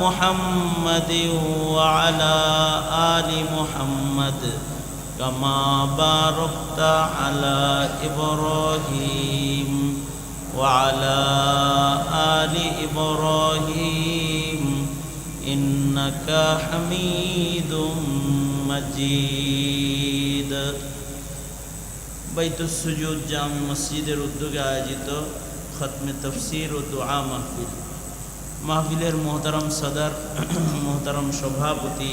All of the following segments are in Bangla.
محمد وعلى آل محمد كما باركت على إبراهيم وعلى آل إبراهيم إنك حميد مجيد বাইতুস সুজুদ জামি মসজিদের উদ্যোগে আয়োজিত খতমে তফসির ও দোয়া মাহফিল মাহফিলের মোহতারম সদর, মোহতারম সভাপতি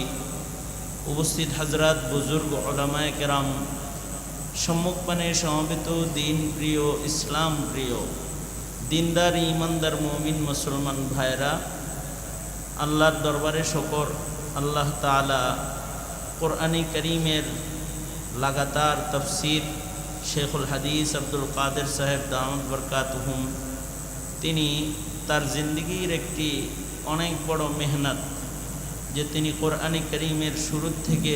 উপস্থিত হাজরাত বুজুর্গ ওলামায় কেরাম সম্মুখপানে সমবেত দিন প্রিয় ইসলাম প্রিয়, দিনদার ইমানদার মমিন মুসলমান ভাইরা আল্লাহর দরবারে শকর, আল্লাহ তালা কোরআনী করিমের লাগাতার তফসির শেখুল হাদিস আব্দুল কাদের সাহেব দামদ বরকাতহুম, তিনি তার জিন্দগির একটি অনেক বড় মেহনত, যে তিনি কোরআনে করিমের শুরু থেকে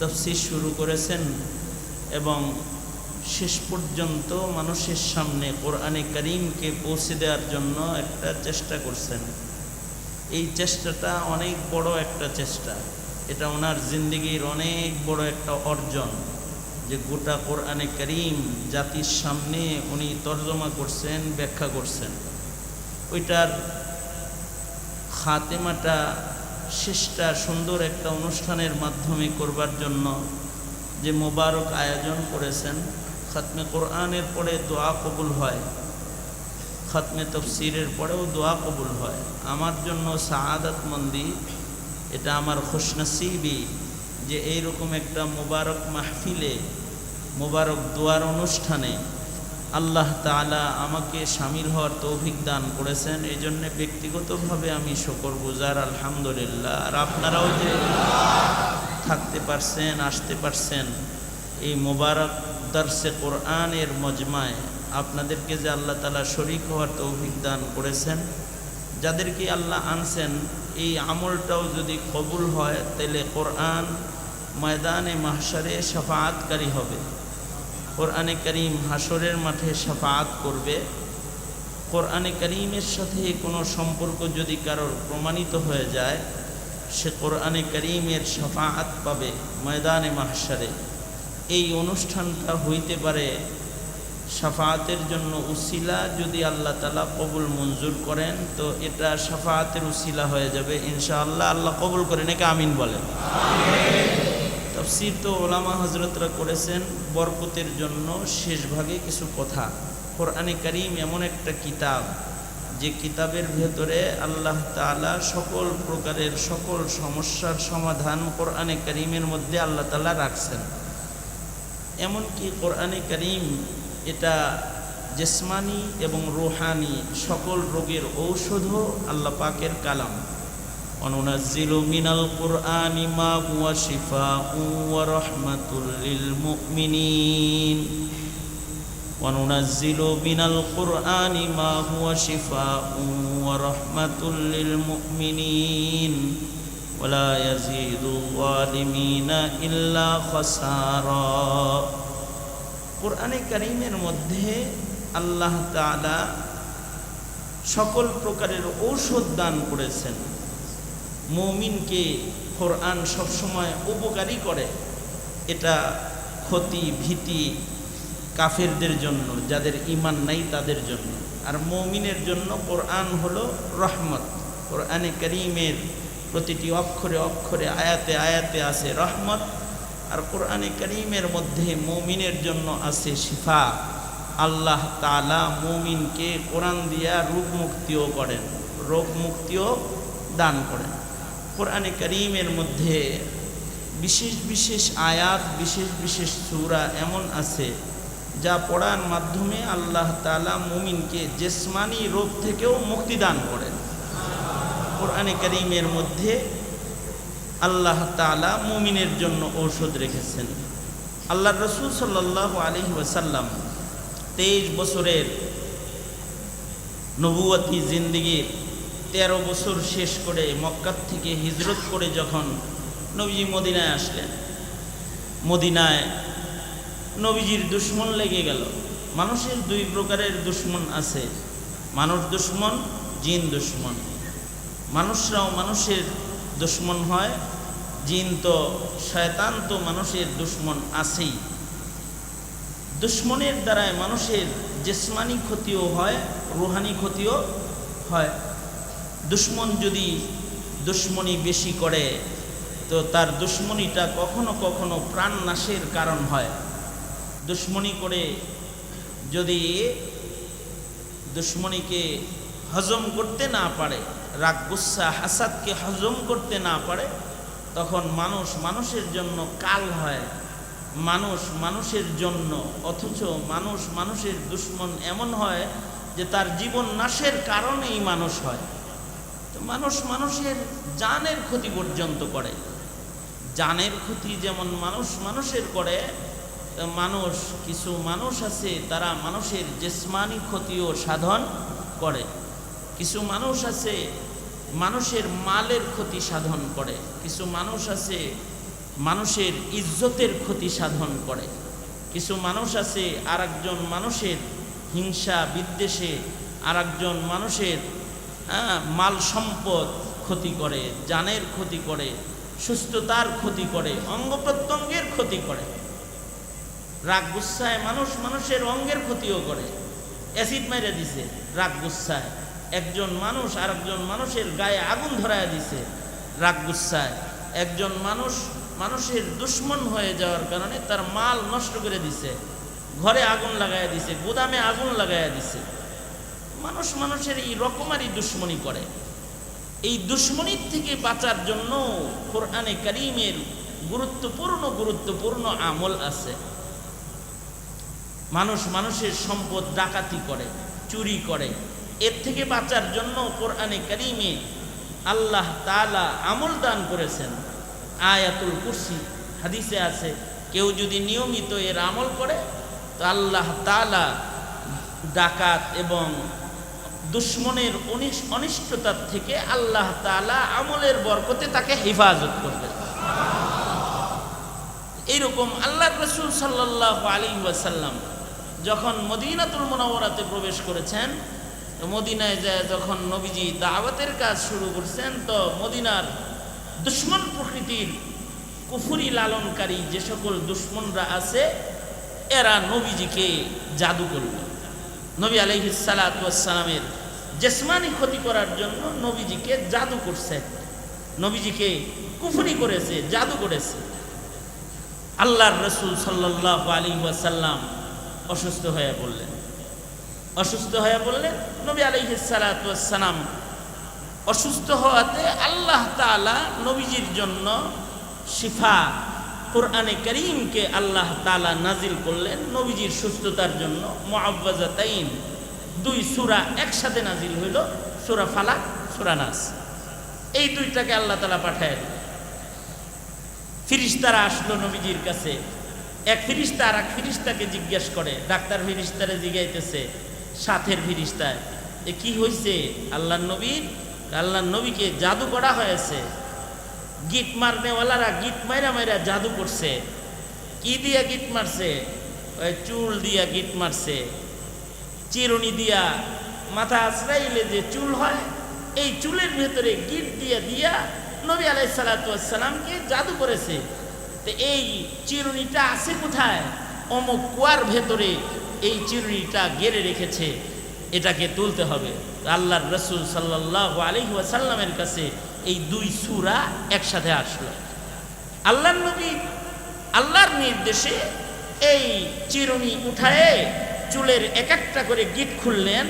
তফসির শুরু করেছেন এবং শেষ পর্যন্ত মানুষের সামনে কোরআনে করিমকে পৌঁছে দেওয়ার জন্য একটা চেষ্টা করছেন। এই চেষ্টাটা অনেক বড় একটা চেষ্টা। এটা ওনার জিন্দগির অনেক বড় একটা অর্জন, যে গোটা কোরআনে করিম জাতির সামনে উনি তর্জমা করছেন, ব্যাখ্যা করছেন। ওইটার খাতেমাটা শেষটা সুন্দর একটা অনুষ্ঠানের মাধ্যমে করবার জন্য যে মোবারক আয়োজন করেছেন, খাতমে কোরআনের পরে দোয়া কবুল হয়, খাতমে তফসিরের পরেও দোয়া কবুল হয়। আমার জন্য সাহাদাত মন্দি, এটা আমার খুশনসিবি যে এইরকম একটা মোবারক মাহফিলে, মোবারক দোয়ার অনুষ্ঠানে আল্লাহ তালা আমাকে সামিল হওয়ার তৌফিক দান করেছেন। এই জন্যে ব্যক্তিগতভাবে আমি শকর গুজার, আলহামদুলিল্লাহ। আর আপনারাও যে থাকতে পারছেন, আসতে পারছেন, এই মোবারক দর্শে কোরআনের মজমায় আপনাদেরকে যে আল্লাহ তালা শরিক হওয়ার তৌফিক দান করেছেন, যাদেরকে আল্লাহ আনছেন, এই আমলটাও যদি কবুল হয়, তাহলে কোরআন ময়দানে মাহসারে সাফাতকারী হবে। কোরআনে করিম হাসরের মাঠে সাফাত করবে। কোরআনে করিমের সাথে কোনো সম্পর্ক যদি কারোর প্রমাণিত হয়ে যায়, সে কোরআনে করিমের সাফাত পাবে ময়দানে মাহসারে এই অনুষ্ঠানটা হইতে পারে সাফাতের জন্য উসিলা। যদি আল্লাহ তালা কবুল মঞ্জুর করেন, তো এটা সাফাতের উসিলা হয়ে যাবে। ইনশাআল্লাহ আল্লাহ কবুল করেন একে আমিন বলেন। তফসির তো ওলামা হজরতরা করেছেন বরকতের জন্য শেষ ভাগে কিছু কথা। কোরআনে করিম এমন একটা কিতাব, যে কিতাবের ভেতরে আল্লাহ তালা সকল প্রকারের সকল সমস্যার সমাধান কোরআনে করিমের মধ্যে আল্লাহ তালা রাখছেন। এমনকি কোরআনে করিম এটা জেসমানি এবং রোহানি সকল রোগের ঔষধও আল্লাহ পাকের কালাম। وننزل من القرآن ما هو شفاء ورحمة للمؤمنين وننزل من القرآن ما هو شفاء ورحمة للمؤمنين ولا يزيد الظالمين إلا خسارا কোরআনে করিমের মধ্যে আল্লাহ তাআলা সকল প্রকারের ঔষধ দান করেছেন মৌমিনকে কোরআন সবসময় উপকারী করে, এটা ক্ষতি, ভীতি কাফেরদের জন্য, যাদের ইমান নাই তাদের জন্য। আর মৌমিনের জন্য কোরআন হলো রহমত। কোরআনে করিমের প্রতিটি অক্ষরে অক্ষরে, আয়াতে আয়াতে আছে রহমত। আর কোরআনে করিমের মধ্যে মৌমিনের জন্য আছে শিফা। আল্লাহ তালা মৌমিনকে কোরআন দিয়া রোগ মুক্তিও করেন রোগ মুক্তিও দান করেন। কোরআনে করিমের মধ্যে বিশেষ বিশেষ আয়াত, বিশেষ বিশেষ সুরা এমন আছে যা পড়ার মাধ্যমে আল্লাহ তালা মুমিনকে জেসমানি রোগ থেকেও মুক্তি দান করেন। কোরআনে করিমের মধ্যে আল্লাহ তালা মুমিনের জন্য ঔষধ রেখেছেন। আল্লাহ রসুল সাল্লাহ আলী ওয়াসাল্লাম তেইশ বছরের নবুয়াতি জিন্দিগির তেরো বছর শেষ করে মক্কার থেকে হিজরত করে যখন নবীজি মদিনায় আসলেন। মদিনায় নবীজির দুশ্মন লেগে গেল। মানুষের দুই প্রকারের দুশ্মন আছে। মানুষ দুশ্মন, জিন দুশ্মন। মানুষরাও মানুষের দুশ্মন হয়, জিন তো শয়তান তো মানুষের দুশ্মন আছেই। দুশ্মনের দ্বারায় মানুষের জেসমানি ক্ষতিও হয়, রুহানি ক্ষতিও হয়। দুশ্মন যদি দুশ্মনী বেশি করে, তো তার দুশ্মনীটা কখনো কখনো প্রাণ নাশের কারণ হয়। দুশ্মনী করে যদি দুশ্মনীকে হজম করতে না পারে, রাগ, গুসা, হাসাদকে হজম করতে না পারে, তখন মানুষ মানুষের জন্য কাল হয়। মানুষ মানুষের জন্য, অথচ মানুষ মানুষের দুশ্মন এমন হয় যে তার জীবন নাশের কারণেই মানুষ হয়। তো মানুষ মানুষের জানের ক্ষতি পর্যন্ত করে। জানের ক্ষতি যেমন মানুষ মানুষের করে মানুষ, কিছু মানুষ আছে তারা মানুষের জেসমানি ক্ষতিও সাধন করে। কিছু মানুষ আছে মানুষের মালের ক্ষতি সাধন করে। কিছু মানুষ আছে মানুষের ইজ্জতের ক্ষতি সাধন করে। কিছু মানুষ আছে আর মানুষের হিংসা বিদ্বেষে আর মানুষের মাল সম্পদ ক্ষতি করে জানের ক্ষতি করে, সুস্থতার ক্ষতি করে, অঙ্গ প্রত্যঙ্গের ক্ষতি করে। রাগ গুসায় মানুষ মানুষের অঙ্গের ক্ষতিও করে। অ্যাসিড মেরে দিছে, রাগ গুসায় একজন মানুষ আর একজন মানুষের গায়ে আগুন ধরায় দিছে, রাগ গুসায় একজন মানুষ মানুষের দুশ্মন হয়ে যাওয়ার কারণে তার মাল নষ্ট করে দিছে, ঘরে আগুন লাগাইয়া দিছে, গুদামে আগুন লাগাইয়া দিছে। মানুষ মানুষের এই রকমারই দুশ্মনী করে। এই দুশ্মনীর থেকে বাঁচার জন্য কোরআনে করিমের গুরুত্বপূর্ণ গুরুত্বপূর্ণ আমল আছে। মানুষ মানুষের সম্পদ ডাকাতি করে, চুরি করে। এর থেকে বাঁচার জন্য কোরআনে করিমে আল্লাহ তালা আমল দান করেছেন। আয়াতুল কুরসি হাদিসে আছে, কেউ যদি নিয়মিত এর আমল করে, তো আল্লাহ তালা ডাকাত এবং দুশ্মনের অনিষ্টতার থেকে আল্লাহ তালা আমলের বরকতে তাকে হেফাজত করবেন। এইরকম আল্লাহ রসুল সাল্লাহ আলী ওয়াসাল্লাম যখন মদিনাতুল মোনাওয়ারাতে প্রবেশ করেছেন, মদিনায় যায় যখন নবীজি দাওয়াতের কাজ শুরু করছেন, তো মদিনার দুশ্মন প্রকৃতির কুফুরি লালনকারী যে সকল দুশ্মনরা আছে, এরা নবীজিকে জাদু করল নবী আলহিসালামের জেসমানি ক্ষতি করার জন্য নবীজিকে জাদু করছে। নবীজিকে কুফুরি করেছে, জাদু করেছে। আল্লাহর রসুল সাল্লাহ আলী ওয়াসাল্লাম অসুস্থ হয়ে পড়লেন। অসুস্থ হয়ে পড়লেন, নবী আলহিসালাম অসুস্থ হওয়াতে আল্লাহ তালা নবীজির জন্য শিফা কোরআনে করিমকে আল্লাহ তালা নাজিল করলেন নবীজির সুস্থতার জন্য মোয়াব্বাজাতাইন দুই সুরা একসাথে নাজিল হইল, সুরা ফালাক, সুরা নাস। এই দুইটাকে আল্লাহ তালা পাঠায়। ফিরিস্তারা আসলো নবীজির কাছে। এক ফিরিস্তা আর এক ফিরিস্তাকে জিজ্ঞেস করে, ডাক্তার ফিরিস্তারে জিগাইতেছে, সাথের ফিরিস্তায়। এ কি হয়েছে আল্লাহ নবীর আল্লাহ নবীকে জাদু করা হয়েছে। গিট মারনেওয়ালারা গিট মাইরা মাইরা জাদু করছে। কি দিয়া গিট মারছে? ওই চুল দিয়া গিট মারছে। চিরুনি দিয়া মাথা আশ্রাইলে যে চুল হয়, এই চুলের ভেতরে গিট দিয়া দিয়া নবী আলাই সালাতামকে জাদু করেছে। তো এই চিরুনিটা আছে কোথায়? অমুক কুয়ার ভেতরে এই চিরুনিটা গেড়ে রেখেছে। এটাকে তুলতে হবে। আল্লাহর রসুল সাল্লাহ আলহি ওয়াসাল্লামের কাছে এই দুই সুরা একসাথে আসলো। আল্লাহর নবী আল্লাহর নির্দেশে এই চিরুনি উঠায়ে চুলের এক একটা করে গিট খুললেন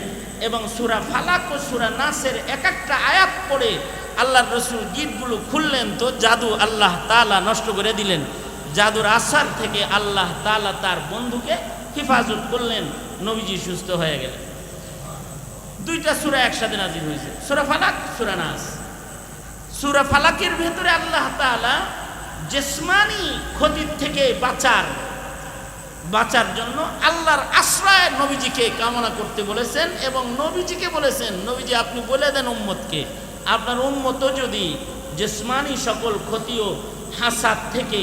এবং সুরা ফালাক ও সুরা নাসের এক একটা আয়াত পড়ে আল্লাহর রসুল গিটগুলো খুললেন তো জাদু আল্লাহ তালা নষ্ট করে দিলেন। জাদুর আসার থেকে আল্লাহ তালা তার বন্ধুকে হেফাজত করলেন, নবীজি সুস্থ হয়ে গেলেন। দুইটা সুরা একসাথে নাজির হয়েছে, সুরা ফালাক, সুরা নাস। সুরা ফালাকের ভেতরে আল্লাহ তাআলা জেসমানি ক্ষতির থেকে বাঁচার বাঁচার জন্য আল্লাহর আশ্রয় নবীজিকে কামনা করতে বলেছেন এবং নবীজিকে বলেছেন, নবীজি আপনি বলে দেন উম্মতকে, আপনার উম্মত যদি জেসমানি সকল ক্ষতি ও হাসাদ থেকে,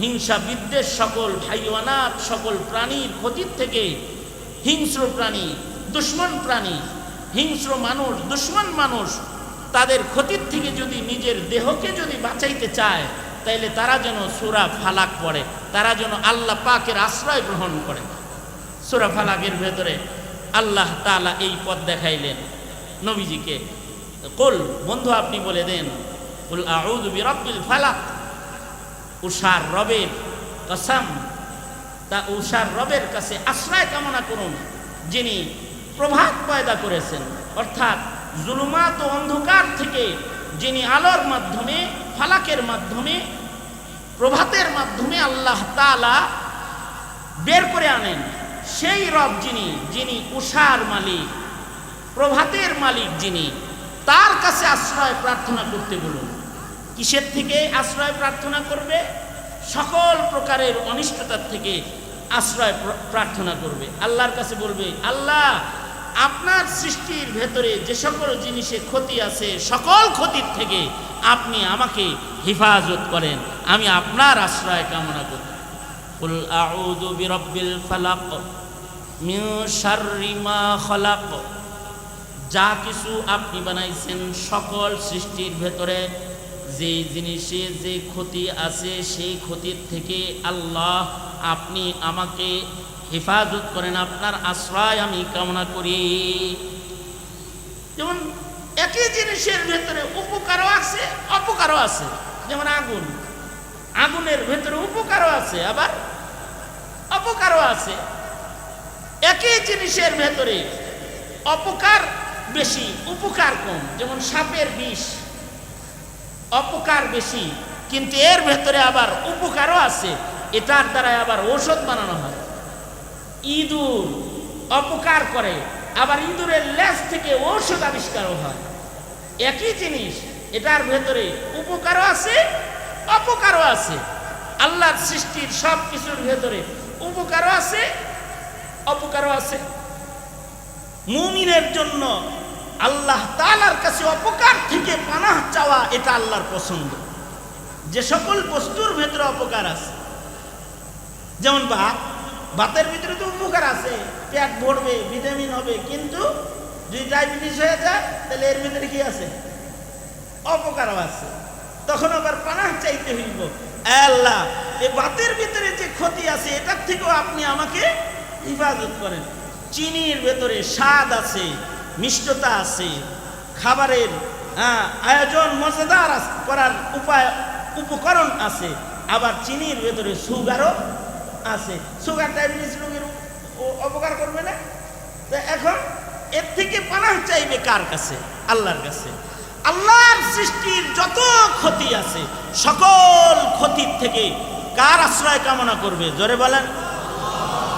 হিংসা বিদ্বেষ সকল ভাইওয়ানাত সকল প্রাণীর ক্ষতির থেকে, হিংস্র প্রাণী, দুশ্মন প্রাণী, হিংস্র মানুষ, দুশ্মন মানুষ তাদের ক্ষতির থেকে যদি নিজের দেহকে যদি বাঁচাইতে চায়, তাইলে তারা যেন সুরা ফালাক পড়ে, তারা যেন আল্লাহ পাকের আশ্রয় গ্রহণ করে। সুরা ফালাকের ভেতরে আল্লাহ তালা এই পথ দেখাইলেন নবীজিকে। কুল, বন্ধু আপনি বলে দেন ফালাক উষার রবের কসম, তা উষার রবের কাছে আশ্রয় কামনা করুন, যিনি প্রভাত পয়দা করেছেন। অর্থাৎ জুলুমাত ও অন্ধকার থেকে যিনি আলোর মাধ্যমে, ফালাকের মাধ্যমে, প্রভাতের মাধ্যমে আল্লাহ তালা বের করে আনেন, সেই রব যিনি যিনি উষার মালিক, প্রভাতের মালিক যিনি, তার কাছে আশ্রয় প্রার্থনা করতে বলুন। কিসের থেকে আশ্রয় প্রার্থনা করবে? সকল প্রকারের অনিষ্টতার থেকে আশ্রয় প্রার্থনা করবে। আল্লাহর কাছে বলবে, আল্লাহ আপনার সৃষ্টির ভেতরে যে সকল জিনিসে ক্ষতি আছে, সকল ক্ষতির থেকে আপনি আমাকে হেফাজত করেন। আমি আপনার আশ্রয় কামনা করি। বিরাব্বিল ফালাক মিন শাররি মা খলাক। যা কিছু আপনি বানাইছেন সকল সৃষ্টির ভেতরে যে জিনিসে যে ক্ষতি আছে, সেই ক্ষতির থেকে আল্লাহ আপনি আমাকে হেফাজত করেন, আপনার আশ্রয় আমি কামনা করি। যেমন একই জিনিসের ভেতরে উপকারও আছে, অপকারও আছে। যেমন আগুন। আগুনের ভেতরে উপকারও আছে, আবার অপকারও আছে। একই জিনিসের ভেতরে অপকার বেশি, উপকার কম। যেমন সাপের বিষ, অপকার বেশি। কিন্তু এর ভেতরে আবার উপকারও আছে। এটার দ্বারা আবার ঔষধ বানানো হয়। ইঁদুর অপকার করে। আবার ইঁদুরের লেজ থেকে ঔষধ আবিষ্কারও হয়। একই জিনিস, এটার ভেতরে উপকারও আছে, অপকারও আছে। আল্লাহর সৃষ্টির সব কিছুর ভেতরে উপকারও আছে, অপকারও আছে। মুমিনের জন্য আল্লাহ তালার কাছে অপকার থেকে পানাহ চাওয়া এটা আল্লাহর পছন্দ। যে সকল বস্তুর ভেতরে অপকার আছে। যেমন ভাত ভাতের ভিতরে তো উপকার আছে। পেট ভরবে, ভিটামিন হবে, কিন্তু যদি ডায়াবেটিস হয়ে যায়, তাহলে এর ভিতরে কি আছে? অপকারও আছে। তখন আবার পানাহ চাইতে হইব। এ আল্লাহ এই ভাতের ভিতরে যে ক্ষতি আছে, এটার থেকেও আপনি আমাকে হিফাজত করেন। চিনির ভেতরে স্বাদ আছে, মিষ্টতা আছে। খাবারের আয়োজন মজাদার করার উপায়, উপকরণ আছে। আবার চিনির ভেতরে সুগারও আছে। সুগার ডায়াবেটিস রোগীর অপকার করবে না? তো এখন এর থেকে পানাহ চাইবে কার কাছে? আল্লাহর কাছে। আল্লাহর সৃষ্টির যত ক্ষতি আছে, সকল ক্ষতির থেকে কার আশ্রয় কামনা করবে? জোরে বলেন।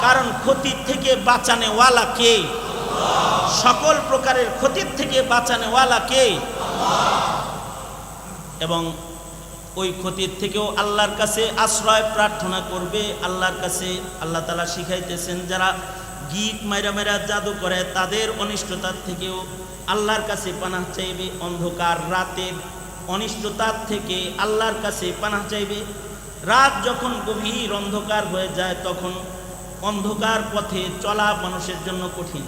কারণ ক্ষতির থেকে বাঁচানেওয়ালা কে? সকল প্রকারের ক্ষতির থেকে বাঁচানেওয়ালা কে? এবং ওই ক্ষতির থেকেও আল্লাহর কাছে আশ্রয় প্রার্থনা করবে, আল্লাহর কাছে আল্লাহ তালা শিখাইতেছেন, যারা গীত মাইরা মাইরা জাদু করে, তাদের অনিষ্টতার থেকেও আল্লাহর কাছে পানাহ চাইবে। অন্ধকার রাতের অনিষ্টতার থেকে আল্লাহর কাছে পানাহ চাইবে। রাত যখন গভীর অন্ধকার হয়ে যায়, তখন অন্ধকার পথে চলা মানুষের জন্য কঠিন।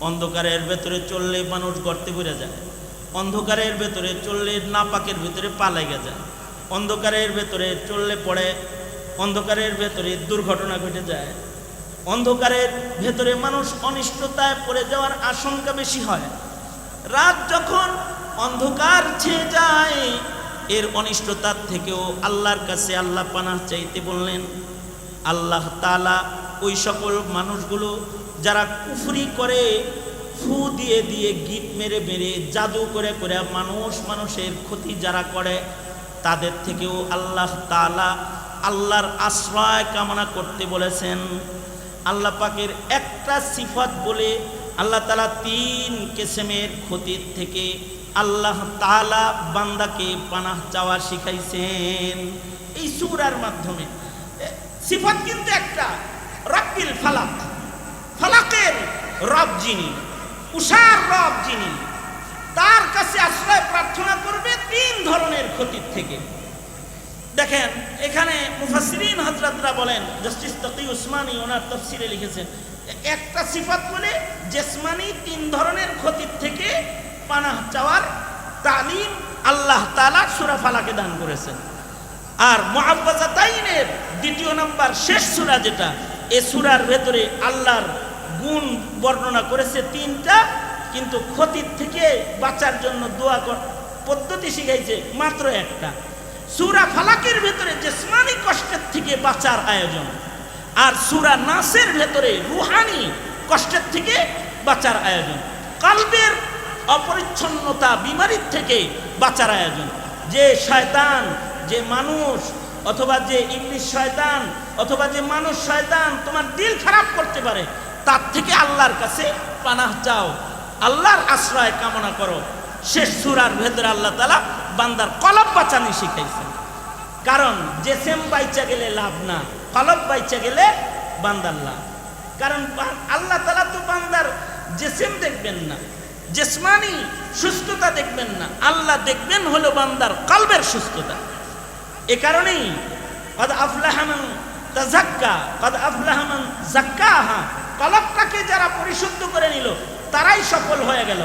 অন্ধকারের ভেতরে চললে মানুষ গর্তে পড়ে যায়। অন্ধকারের ভেতরে চললে নাপাকের ভেতরে পা যায়। অন্ধকারের ভেতরে চললে পড়ে, অন্ধকারের ভেতরে দুর্ঘটনা ঘটে যায়। অন্ধকারের ভেতরে মানুষ অনিষ্টতায় পড়ে যাওয়ার আশঙ্কা বেশি হয়। রাত যখন অন্ধকার ছেয়ে যায়, এর অনিষ্টতার থেকেও আল্লাহর কাছে আল্লাহ পানাহ চাইতে বললেন, আল্লাহ তালা ওই সকল মানুষগুলো যারা কুফরি করে, ফু দিয়ে দিয়ে গীত মেরে মেরে জাদু করে করে মানুষ মানুষের ক্ষতি যারা করে তাদের থেকেও আল্লাহ তালা আল্লাহর আশ্রয় কামনা করতে বলেছেন। আল্লাহ পাকের একটা সিফত বলে আল্লাহ তালা তিন কেসেমের ক্ষতির থেকে আল্লাহ তালা বান্দাকে পানাহ চাওয়া শিখাইছেন। এই সূরার মাধ্যমে। সিফাত কিন্তু একটা। রব্বিল ফালাক। ফালাকের রব যিনি, উষার রব যিনি তার কাছে আশ্রয় প্রার্থনা করবে তিন ধরনের ক্ষতির থেকে। দেখেন, এখানে মুফাসসিরিন হযরতরা বলেন, জাস্টিস তকি উসমানী ওনার তফসিরে লিখেছেন, একটা সিফাত বলে জেসমানি তিন ধরনের ক্ষতির থেকে পানাহ চাওয়ার তালিম আল্লাহ তাআলা সূরা ফালাকে দান করেছেন। আর মুআব্বাজাতাইনের দ্বিতীয় নাম্বার শেষ সূরা যেটা, এ সুরার ভেতরে আল্লাহর গুণ বর্ণনা করেছে তিনটা কিন্তু ক্ষতির থেকে বাঁচার জন্য দোয়া কর- পদ্ধতি শিখাইছে মাত্র একটা। সুরা ফালাকের ভেতরে জেসমানি কষ্টের থেকে বাঁচার আয়োজন, আর সুরা নাসের ভেতরে রুহানি কষ্টের থেকে বাঁচার আয়োজন। কালবের অপরিচ্ছন্নতা বিমারির থেকে বাঁচার আয়োজন। যে শয়তান, যে মানুষ, অথবা যে ইংলিশ শয়তান, অথবা যে মানুষ শয়তান তোমার দিল খারাপ করতে পারে, তার থেকে আল্লাহর কাছে পানাহ চাও। আল্লাহর আশ্রয় কামনা করো। শেষ সুরার ভেতরে আল্লাহ তালা বান্দার কলব বাঁচানি শিখাইছেন। কারণ জেসেম বাইচা গেলে লাভ না, কলব বাইচা গেলে বান্দার লাভ। কারণ আল্লাহ তালা তো বান্দার জেসেম দেখবেন না, জেসমানি সুস্থতা দেখবেন না, আল্লাহ দেখবেন হলো বান্দার কলবের সুস্থতা। এ কারণেই কদ আফলাহামান তাজাক্কা কদ আফলাহামান জাক্কাহা কলবটাকে যারা পরিশুদ্ধ করে নিল তারাই সফল হয়ে গেল।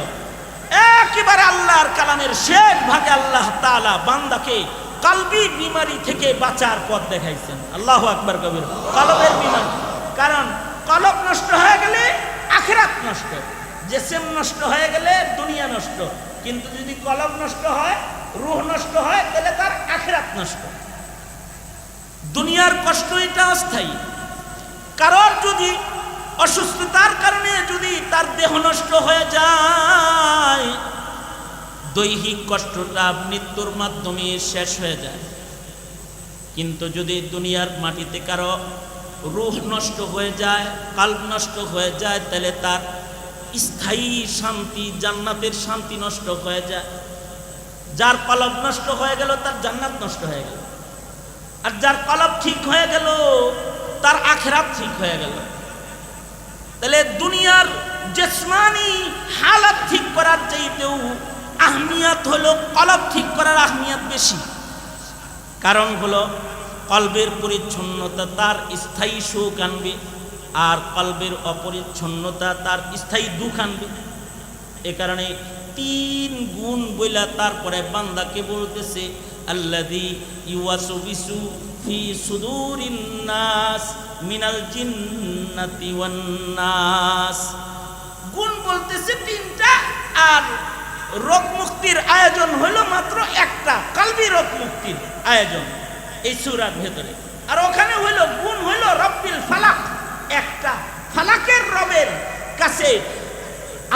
একেবারে আল্লাহর কালামের শেষ ভাগে আল্লাহ তাআলা বান্দাকে কালবি বিমারি থেকে বাঁচার পথ দেখাইছেন। আল্লাহ আকবার কবির। কলবের বিমারি। কারণ কলব নষ্ট হয়ে গেলে আখেরাত নষ্ট। জেসেম নষ্ট হয়ে গেলে দুনিয়া নষ্ট। কিন্তু যদি কলব নষ্ট হয়, রুহ নষ্ট হয়, তাহলে তার আখেরাত নষ্ট। দুনিয়ার কষ্ট এটা অস্থায়ী। কারোর যদি অসুস্থতার কারণে যদি তার দেহ নষ্ট হয়ে যায়, দৈহিক কষ্টটা মৃত্যুর মাধ্যমে শেষ হয়ে যায়। কিন্তু যদি দুনিয়ার মাটিতে কারও রূহ নষ্ট হয়ে যায়, কাল্প নষ্ট হয়ে যায়, তাহলে তার স্থায়ী শান্তি, জান্নাতের শান্তি নষ্ট হয়ে যায়। যার কলব নষ্ট হয়ে গেল, তার জান্নাত নষ্ট হয়ে গেল। আর যার কলব ঠিক হয়ে গেল, তার আখেরাত ঠিক হয়ে গেল। তাহলে দুনিয়ার জেসমানি হালাত ঠিক করার চাইতেও আহমিয়াত হলো, কলব ঠিক করার আহমিয়াত বেশি। কারণ হলো, কলবের পরিচ্ছন্নতা তার স্থায়ী সুখ আনবে আর কলবের অপরিচ্ছন্নতা তার স্থায়ী দুঃখ আনবে। এ কারণে তিন গুণ বইলা তারপরে বান্দাকে বলতেছে আল্লাদি ইউয়াসু গুণ বলতেছে তিনটা, আর রোগ মুক্তির আয়োজন হলো মাত্র একটা, কালবি রোগ মুক্তির আয়োজন এই সুরার ভেতরে। আর ওখানে হইল গুণ হইল রব্বিল ফালাক, একটা ফালাকের রবের কাছে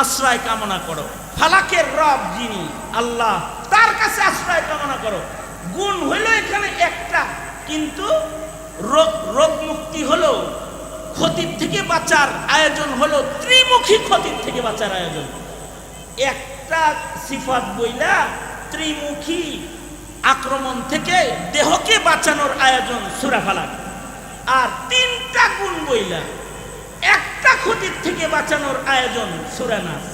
আশ্রয় কামনা করো। ফালাকের রব যিনি, আল্লাহ তার কাছে আশ্রয় কামনা করো। গুণ হইল এখানে একটা কিন্তু রোগ রোগ মুক্তি হলো, ক্ষতির থেকে বাঁচার আয়োজন হলো, ত্রিমুখী ক্ষতির থেকে বাঁচার আয়োজন। একটা সিফাত বইলা, ত্রিমুখী আক্রমণ থেকে দেহকে বাঁচানোর আয়োজন সুরা ফালাক। আর তিনটা গুণ বইলা, একটা ক্ষতির থেকে বাঁচানোর আয়োজন সুরা নাস।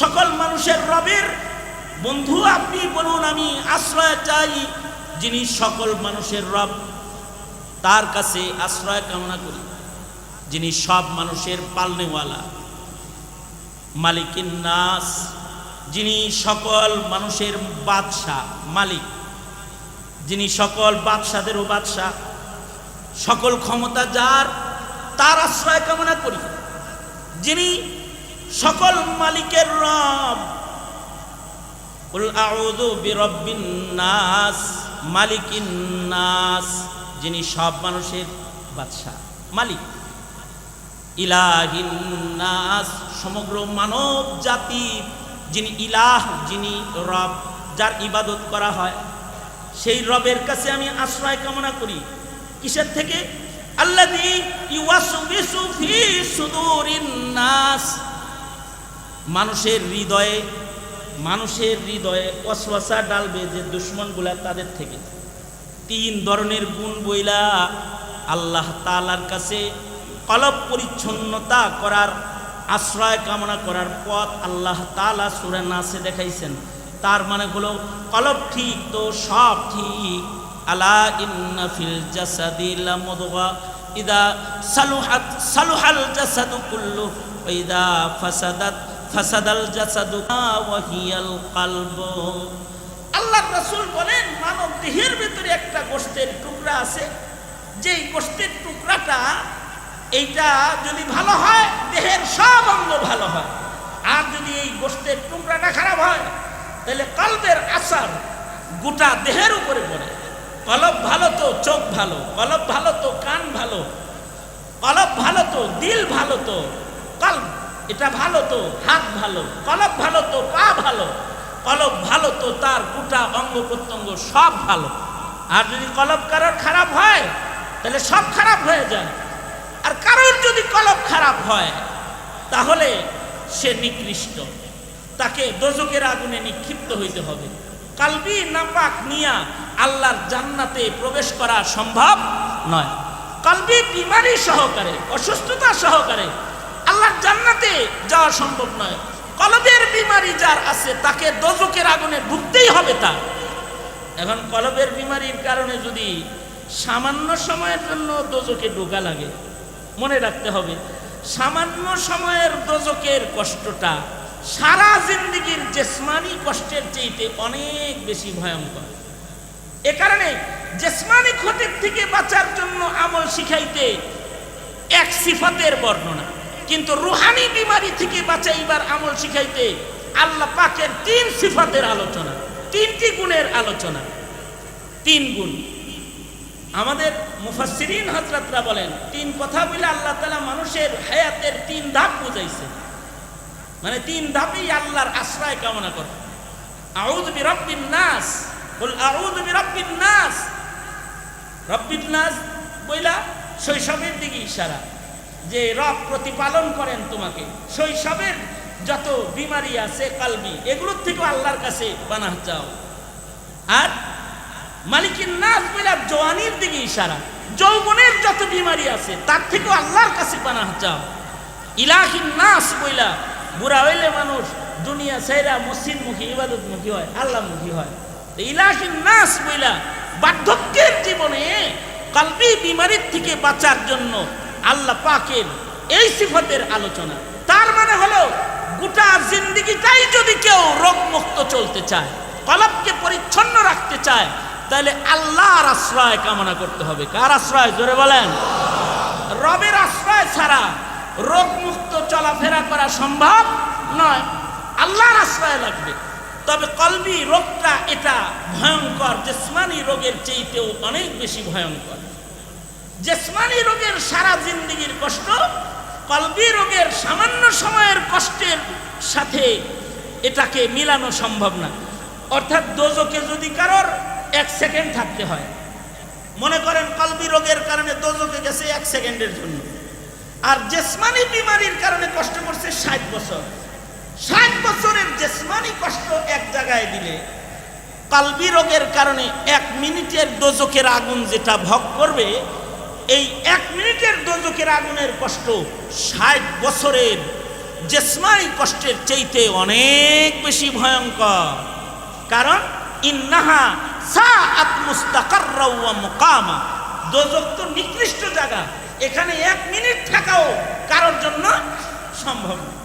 সকল মানুষের রবের বন্ধু, আপনি বলুন, আমি আশ্রয় চাই যিনি সকল মানুষের রব। তার কাছে আশ্রয় কামনা করি, যিনি সব মানুষের পালনেওয়ালা। মালিকিন নাস, যিনি সকল মানুষের বাদশাহ, মালিক। যিনি সকল বাদশাদেরও বাদশাহ। সকল ক্ষমতা যার, তার আশ্রয় কামনা করি, যিনি সকল মালিকের রব। কুল আউযু বিরাব্বিন নাস মালিকিন নাস যিনি সব মানুষের বাদশাহ, মালিক। ইলাহিন নাস, সমগ্র মানব জাতি যিনি ইলাহ, যিনি রব, যার ইবাদত করা হয়, সেই রবের কাছে আমি আশ্রয় কামনা করি। কিসের থেকে? মানুষের হৃদয়ে মানুষের হৃদয়ে অশ্বাসা ডালবে যে দুশ্মনগুলা তাদের থেকে। তিন ধরনের গুণ বইলা আল্লাহ তালার কাছে কলব পরিচ্ছন্নতা করার, আশ্রয় কামনা করার পথ আল্লাহ তালা সুরে নাসে দেখাইছেন। তার মানে হলো কলব ঠিক তো সব ঠিক। আলা ইন্না ফিল জাসাদি লামুদগা ইদা সালুহাত, সালুহাল জাসাদু কুল্লু ইদা ফাসাদাত ফাসাদাল জাসাদু ওয়াহিয়াল কলব। আল্লাহ রাসূল বলেন, মানব দেহের ভিতরে একটা গোশতের টুকরা আছে। যেই গোশতের টুকরাটা, এইটা যদি ভালো হয়, দেহের সব অঙ্গ ভালো হয়। আর যদি এই গোশতের টুকরাটা খারাপ হয়, তাহলে কলবের আসার গোটা দেহের উপরে পড়ে। কলব ভালো তো চোখ ভালো, কলব ভালো তো কান ভালো, কলব ভালো তো দিল ভালো তো কলব। এটা ভালো তো, হাত ভালো কলব ভালো তো, পা ভালো কলব ভালো তো, তার গোটা অঙ্গ প্রত্যঙ্গ সব ভালো। আর যদি কলব কারোর খারাপ হয়, তাহলে সব খারাপ হয়ে যায়। আর কারোর যদি কলব খারাপ হয়, তাহলে সে নিকৃষ্ট। তাকে দোজকের আগুনে নিক্ষিপ্ত হইতে হবে। কালবি নাপাক নিয়া আল্লাহর জান্নাতে প্রবেশ করা সম্ভব নয়। কালবি বিমারি সহকারে, অসুস্থতা সহকারে আল্লাহর জান্নাতে যাওয়া সম্ভব নয়। কলবের বিমারি যার আছে, তাকে দোজকের আগুনে ঢুকতেই হবে তা এখন কলবের বিমারির কারণে যদি সামান্য সময়ের জন্য দোজকে ঢোকা লাগে, মনে রাখতে হবে, সামান্য সময়ের দোজকের কষ্টটা সারা জিন্দিগির জেসমানি কষ্টের চেয়েতে অনেক বেশি ভয়ঙ্কর। এ কারণে জেসমানি ক্ষতির থেকে বাঁচার জন্য আমল শিখাইতে এক সিফাতের বর্ণনা। কিন্তু রুহানি বিমারি থেকে বাঁচাইবার আমল শিখাইতে আল্লাহ পাকের তিন সিফাতের আলোচনা, তিনটি গুণের আলোচনা। তিন গুণ। আমাদের মুফাসসিরিন হজরতরা বলেন, তিন কথা বলে আল্লাহ তালা মানুষের হায়াতের তিন ধাপ বুঝাইছে। মানে তিন ধাপেই আল্লাহর আশ্রয় কামনা করে। আউদ বি রব্বিন নাস, বল আউদ বি রব্বিন নাস। রব্বিন নাস বইলা শৈশবের দিকে ইশারা। যে রব প্রতিপালন করেন তোমাকে, শৈশবের যত বিমারি আছে কালবি এগুলোর থেকেও আল্লাহর কাছে বানা চাও। আর মালিকের নাচ বইলা জওয়ানির দিকে ইশারা, যৌবনের যত বিমারি আছে, তার থেকেও আল্লাহর কাছে বানা চাও। ইলাহিন নাস বইলা বুড়া হইলে মানুষ দুনিয়া সাইরা মসজিদ মুখী ইবাদত মুখী হয়। আল্লাহ মুখী হয় ইলাহিন নাস বইলা বার্ধক্যের জীবনে কালবি বিমারির থেকে বাঁচার জন্য আল্লাহ পাকের এই সিফতের আলোচনা। তার মানে হলো, গোটা জিন্দিগিটাই যদি কেউ রোগমুক্ত চলতে চায়, কলবকে পরিচ্ছন্ন রাখতে চায়, তাহলে আল্লাহর আশ্রয় কামনা করতে হবে। কার আশ্রয়? জোরে বলেন। রবের আশ্রয় ছাড়া রোগমুক্ত চলাফেরা করা সম্ভব নয়। আল্লাহর আশ্রয় লাগবে। তবে কলবি রোগটা এটা ভয়ঙ্কর, জেসমানি রোগের চেয়েতেও অনেক বেশি ভয়ঙ্কর। জেসমানি রোগের সারা জিন্দিগির কষ্ট, কলবি রোগের সামান্য সময়ের কষ্টের সাথে এটাকে মিলানো সম্ভব না। অর্থাৎ দোজকে যদি কারোর এক সেকেন্ড থাকতে হয়, মনে করেন কলবি রোগের কারণে দোজকে গেছে এক সেকেন্ডের জন্য। আর জেসমানি বিমারির কারণে কষ্ট করছে ষাট বছর। ষাট বছরের জেসমানি কষ্ট এক জায়গায় দিলে, কালবি রোগের কারণে এক মিনিটের দোজকের আগুন যেটা ভোগ করবে এই এক মিনিটের দোজকের আগুনের কষ্ট ষাট বছরের জেসমানি কষ্টের চাইতে অনেক বেশি ভয়ঙ্কর। কারণ, ইন্নাহা সা মুস্তাকাররা ওয়া মুকামা। দোজক তো নিকৃষ্ট জায়গা। এখানে এক মিনিট থাকাও কারোর জন্য সম্ভব না।